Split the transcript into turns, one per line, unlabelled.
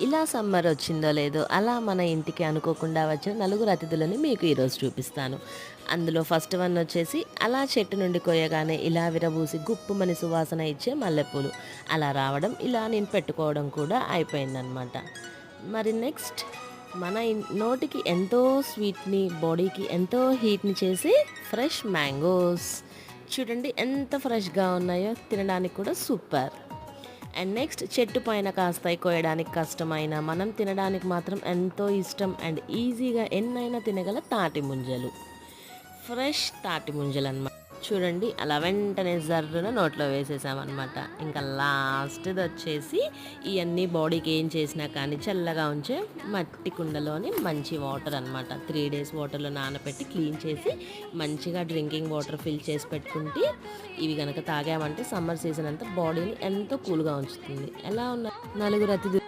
ఇలా సమ్మర్ వచ్చిందో లేదో అలా మన ఇంటికి అనుకోకుండా వచ్చిన నలుగురు అతిథులని మీకు ఈరోజు చూపిస్తాను. అందులో ఫస్ట్ వన్ వచ్చేసి అలా చెట్టు నుండి కోయగానే ఇలా విరబూసి గుప్పుమని సువాసన ఇచ్చే మల్లెపూలు. అలా రావడం ఇలా నేను పెట్టుకోవడం కూడా అయిపోయిందనమాట మరి నెక్స్ట్ మన నోటికి ఎంతో స్వీట్ని బాడీకి ఎంతో హీట్ని చేసి ఫ్రెష్ మ్యాంగోస్. చూడండి ఎంత ఫ్రెష్గా ఉన్నాయో తినడానికి కూడా సూపర్. అండ్ నెక్స్ట్ చెట్టు పైన కాస్తాయి కోయడానికి కష్టమైన మనం తినడానికి మాత్రం ఎంతో ఇష్టం అండ్ ఈజీగా ఎన్నైనా తినగల తాటి ముంజలు. ఫ్రెష్ తాటి ముంజలు అనమాట చూడండి. అలా వెంటనే జర్రున నోట్లో వేసేసామన్నమాట. ఇంకా లాస్ట్ది వచ్చేసి ఇవన్నీ బాడీకి ఏం చేసినా కానీ చల్లగా ఉంచే మట్టి కుండలోని మంచి వాటర్ అనమాట త్రీ డేస్ వాటర్లో నానబెట్టి క్లీన్ చేసి మంచిగా డ్రింకింగ్ వాటర్ ఫిల్ చేసి పెట్టుకుంటే ఇవి కనుక తాగామంటే సమ్మర్ సీజన్ అంతా బాడీని ఎంతో కూల్గా ఉంచుతుంది. ఎలా ఉన్న నలుగురు అతిథులు